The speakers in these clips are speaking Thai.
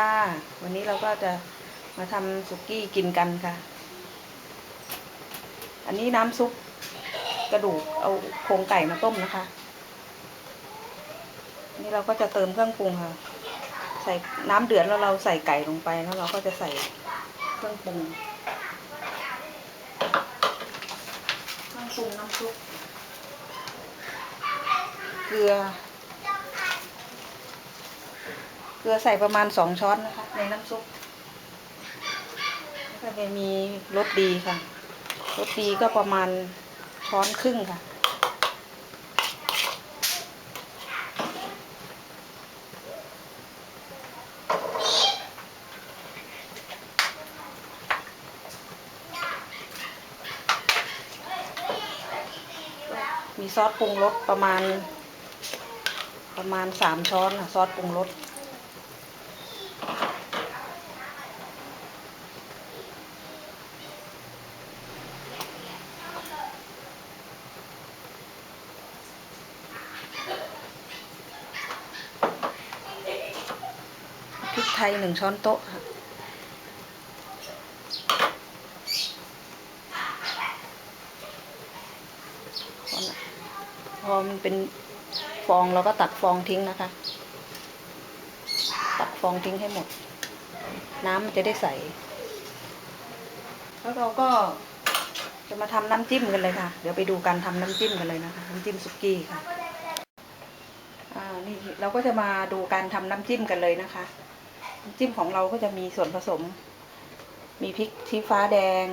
วัสดีค่ะ วันนี้เราก็จะมาทำสุกี้กินกันค่ะ อันนี้น้ำซุปกระดูกเอาโครงไก่มาต้มนะคะ นี่เราก็จะเติมเครื่องปรุงค่ะ ใส่น้ำเดือดแล้วเราใส่ไก่ลงไปแล้วเราก็จะใส่เครื่องปรุง เครื่องปรุงน้ำซุป เกลือ เกลือใส่ประมาณสองช้อนนะคะ ในน้ำซุปแล้วก็จะมีรสดีค่ะรสดีก็ประมาณช้อนครึ่งค่ะ มีซอสปรุงรสประมาณ ประมาณสามช้อนค่ะซอสปรุงรส ทยหนึ่งช้อนโต๊ะค่ะพอมันเป็นฟองเราก็ตักฟองทิ้งนะคะ ตักฟองทิ้งให้หมด น้ำมันจะได้ใส แล้วเราก็จะมาทำน้ำจิ้มกันเลยค่ะ เดี๋ยวไปดูการทำน้ำจิ้มกันเลยนะคะ น้ำจิ้มสุกี้ค่ะอ่านี่เราก็จะมาดูการทำน้ำจิ้มกันเลยนะคะ น้ำจิ้มของเราก็จะมีส่วนผสม มีพริกชี้ฟ้าแดง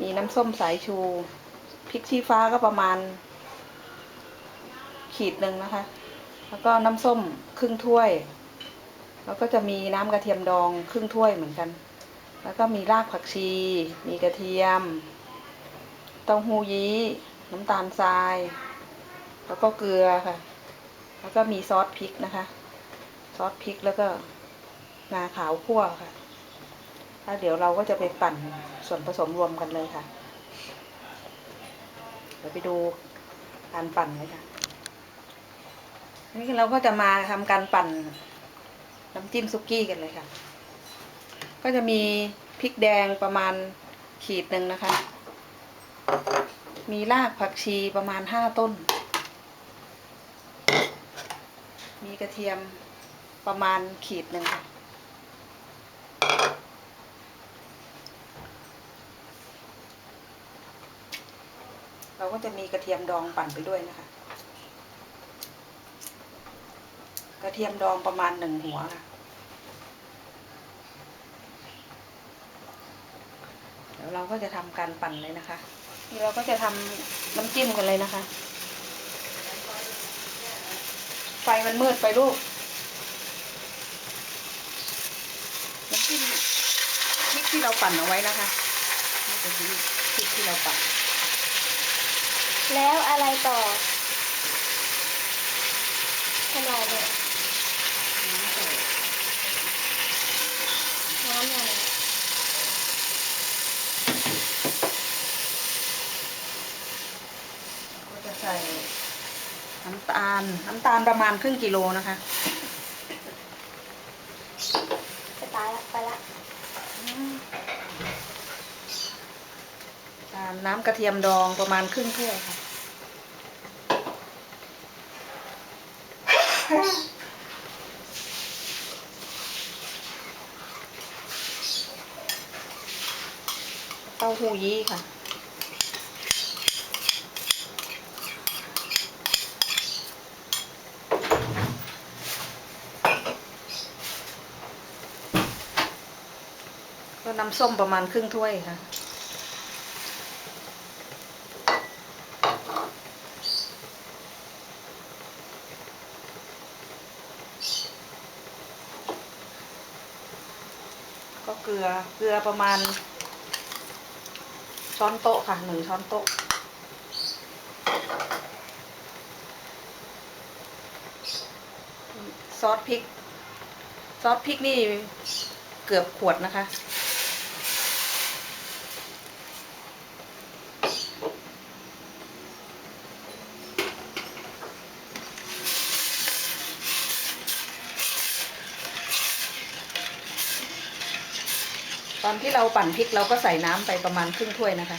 มีน้ำส้มสายชูพริกชี้ฟ้าก็ประมาณ ขีดหนึ่งนะคะ แล้วก็น้ำส้มครึ่งถ้วย แล้วก็จะมีน้ำกระเทียมดองครึ่งถ้วยเหมือนกัน แล้วก็มีรากผักชี มีกระเทียมเต้าหู้ยี้ น้ำตาลทราย แล้วก็เกลือค่ะ แล้วก็มีซอสพริกนะคะ ซอสพริกแล้วก็ งาขาวคั่วค่ะ แล้วเดี๋ยวเราก็จะไปปั่นส่วนผสมรวมกันเลยค่ะ เดี๋ยวไปดูการปั่นเลยค่ะ นี่เราก็จะมาทำการปั่นน้ำจิ้มซุกี้กันเลยค่ะ ก็จะมีพริกแดงประมาณขีดหนึ่งนะคะ มีรากผักชีประมาณห้าต้น มีกระเทียมประมาณขีดหนึ่งค่ะ เรา ก็จะมีกระเทียมดองปั่นไปด้วยนะคะ กระเทียมดองประมาณหนึ่งหัวค่ะเดี๋ยวเราก็จะทำการปั่นเลยนะคะนี่เราก็จะทำน้ำจิ้มกันเลยนะคะ ไฟมันมืดไปลูกน้ำจิ้มพริกที่เราปั่นเอาไว้นะคะนี่เป็นพริกที่เราปั่น แล้วอะไรต่อขนาดเนี่ยน้ำอะไรก็จะใส่น้ำตาล น้ำตาลประมาณครึ่งกิโลนะคะตายละไปละ ตามน้ำกระเทียมดองประมาณครึ่งถ้วยค่ะ เต้าหู้ยี้ค่ะก็น้ำส้มประมาณครึ่งถ้วยค่ะ ลือ เกลือประมาณ ช้อนโต๊ะค่ะหนึ่งช้อนโต๊ะ ซอสพริก ซอสพริกนี่เกือบขวดนะคะ อนที่เราปั่นพริกเราก็ใส่น้ำไปประมาณครึ่งถ้วยนะคะ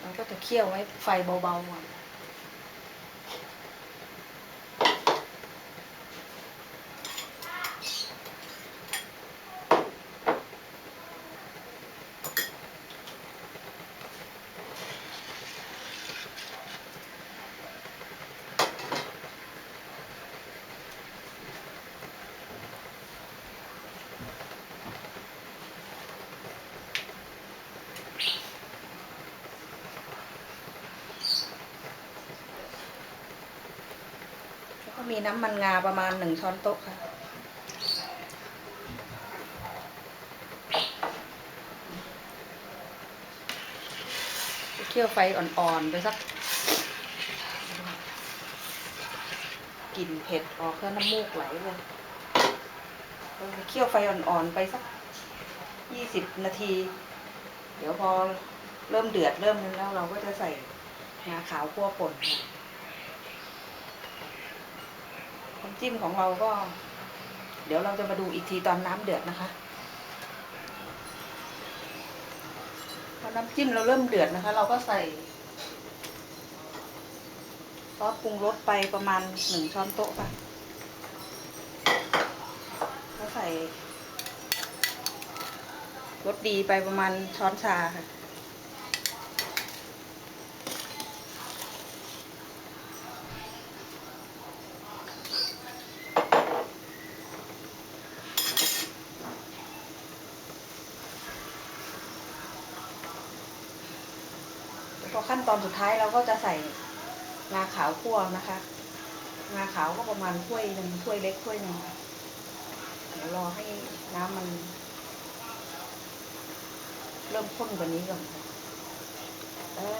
เราก็จะเคี่ยวไว้ไฟเบาๆ มีน้ำมันงาประมาณหนึ่งช้อนโต๊ะค่ะ เคี่ยวไฟอ่อนๆ ไปสักกลิ่นเผ็ดออกก็น้ำมูกไหลเลยเคี่ยวไฟอ่อนๆ ไปสักยี่สิบนาที เดี๋ยวพอเริ่มเดือดเริ่มนั้นแล้วเราก็จะใส่งาขาวคั่วป่นค่ะน้ำจิ้มของเราก็ เดี๋ยวเราจะมาดูอีกทีตอนน้ำเดือดนะคะพอน้ำจิ้มเราเริ่มเดือดนะคะ เราก็ใส่ซอสปรุงรสไปประมาณหนึ่งช้อนโต๊ะค่ะแล้วใส่รสดีไปประมาณช้อนชาค่ะ อขั้นตอนสุดท้ายเราก็จะใส่งาขาวคั่วนะคะ งาขาวก็ประมาณถ้วยหนึ่งถ้วยเล็กถ้วยหนึ่งเดี๋ยวรอให้น้ำมัน เริ่มข้นกว่านี้ก่อนแล้ว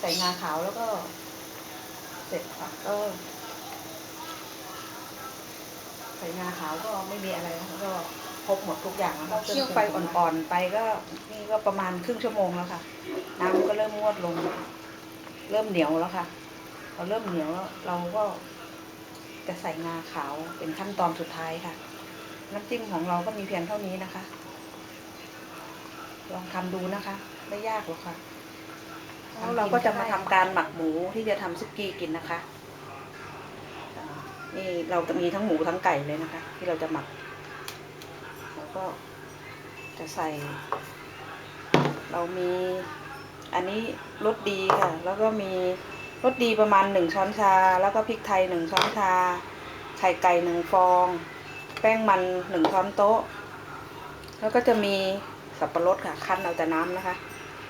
ใส่งาขาวแล้วก็ เสร็จค่ะก็ใส่งาขาวก็ไม่มีอะไรนะคะก็ ครบหมดทุกอย่างแล้วก็เคี่ยวไฟอ่อนๆไปก็นี่ก็ประมาณครึ่งชั่วโมงแล้วค่ะ น้ำก็เริ่มงวดลง เริ่มเหนียวแล้วค่ะพอเริ่มเหนียวแล้วเราก็จะใส่งาขาวเป็นขั้นตอนสุดท้ายค่ะ น้ำจิ้มของเราก็มีเพียงเท่านี้นะคะ ลองทำดูนะคะ ไม่ยากหรอกค่ะแล้วเราก็จะมาทำการหมักหมูที่จะทำซุกี้กินนะคะอ่านี่เราจะมีทั้งหมูทั้งไก่เลยนะคะ ที่เราจะหมักแล้ว ก็จะใส่ เรามีอันนี้รสดีค่ะ แล้วก็มีรสดีประมาณหนึ่งช้อนชา แล้วก็พริกไทยหนึ่งช้อนชา ไข่ไก่หนึ่งฟอง แป้งมันหนึ่งช้อนโต๊ะ แล้วก็จะมีสับปะรดค่ะ คั้นเอาแต่น้ำนะคะ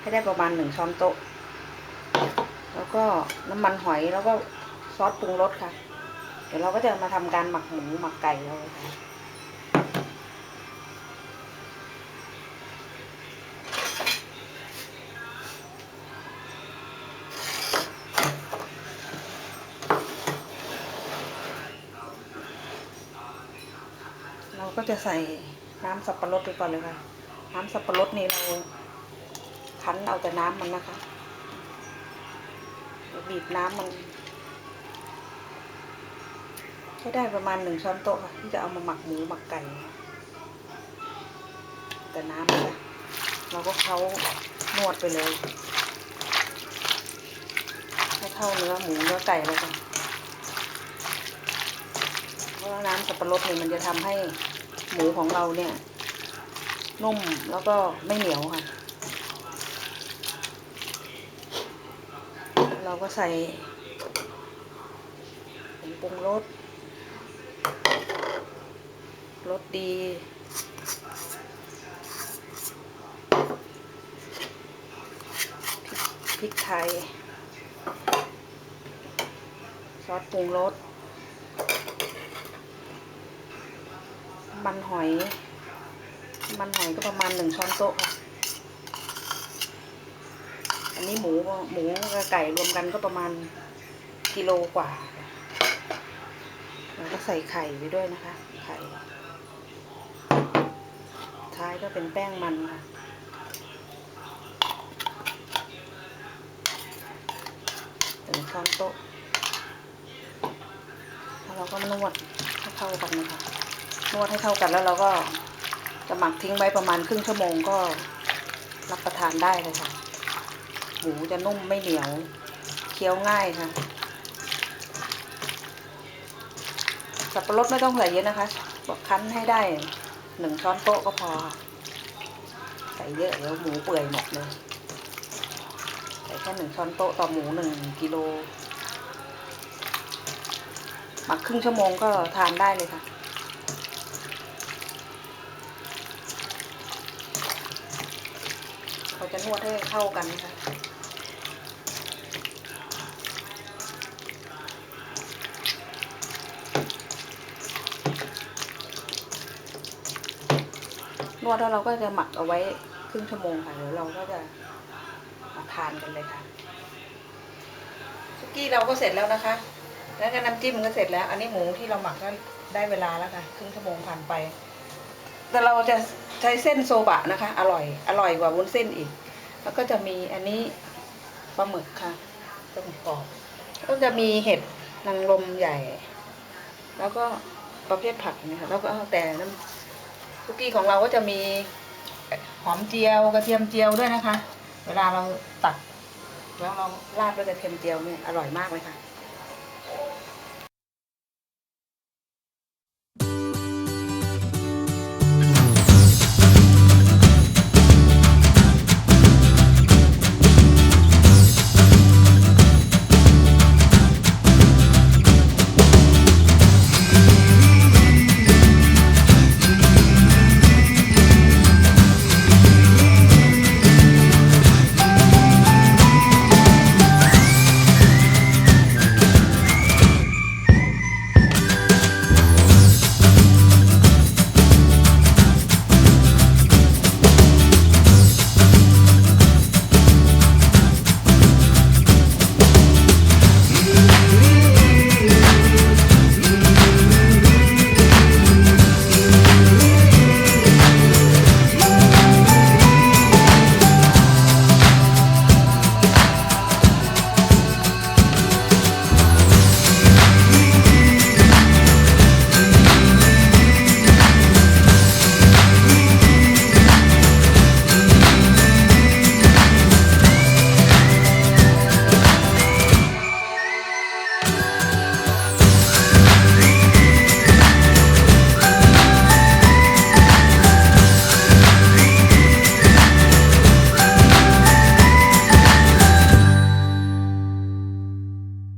ให้ได้ประมาณหนึ่งช้อนโต๊ะ แล้วก็น้ำมันหอยแล้วก็ซอสปรุงรสค่ะ เดี๋ยวเราก็จะมาทำการหมักหมูหมักไก่เราค่ะ ก็จะใส่น้ำสับปะรดไปก่อนเลยค่ะ น้ำสับปะรดนี่เราคั้นเอาแต่น้ำมันนะคะบีบน้ำมันให้ได้ประมาณหนึ่งช้อนโต๊ะค่ะที่จะเอามาหมักหมูหมักไก่ แต่น้ำนะคะเราก็เขานวดไปเลยให้เท่าเนื้อหมูเนื้อไก่เลยค่ะเพราะว่าน้ำสับปะรดเนี่ยมันจะทำให้ หมูของเราเนี่ย นุ่มแล้วก็ไม่เหนียวค่ะ เราก็ใส่ผงปรุงรสรสดีพริกไทย ซอสปรุงรส มัน หอยมันหอยก็ประมาณหนึ่งช้อนโต๊ะค่ะ อันนี้หมูหมูกับไก่รวมกันก็ประมาณกิโลกว่าแล้วก็ใส่ไข่ไปด้วยนะคะ ไข่ ท้ายก็เป็นแป้งมันค่ะหนึ่งช้อนโต๊ะแล้วเราก็นวดให้เข้ากันนะคะ นวดให้เข้ากันแล้วเราก็จะหมักทิ้งไว้ประมาณครึ่งชั่วโมงก็รับประทานได้เลยค่ะ หมูจะนุ่มไม่เหนียว เคี้ยวง่ายค่ะ สับปะรดไม่ต้องใส่เยอะนะคะบอกคั้นให้ได้หนึ่งช้อนโต๊ะก็พอ ใส่เยอะเดี๋ยวหมูเปื่อยหมดเลยใส่แค่หนึ่งช้อนโต๊ะต่อหมูหนึ่งกิโลหมักครึ่งชั่วโมงก็ทานได้เลยค่ะ เราจะ นวดให้เข้ากันนะคะนวดแล้วเราก็จะหมักเอาไว้ครึ่งชั่วโมงค่ะเดี๋ยวเราก็จะมาทานกันเลยค่ะซุกี้เราก็เสร็จแล้วนะคะ แล้วก็น้ำจิ้มก็เสร็จแล้ว อันนี้หมูที่เราหมักก็ได้เวลาแล้วค่ะครึ่งชั่วโมงผ่านไป แต่เราจะใช้เส้นโซบะนะคะ อร่อย อร่อยกว่าวุ้นเส้นอีก แล้วก็จะมีอันนี้ปลาหมึกค่ะปลาหมึกกรอบก็จะมีเห็ดนางรมใหญ่ แล้วก็ประเภทผักนี่ค่ะแล้วก็แต่น้ำซุกี้ของเราก็จะมีหอมเจียวกระเทียมเจียวด้วยนะคะ เวลาเราตักแล้วเราราดด้วยกระเทียมเจียวเนี่ยอร่อยมากเลยค่ะ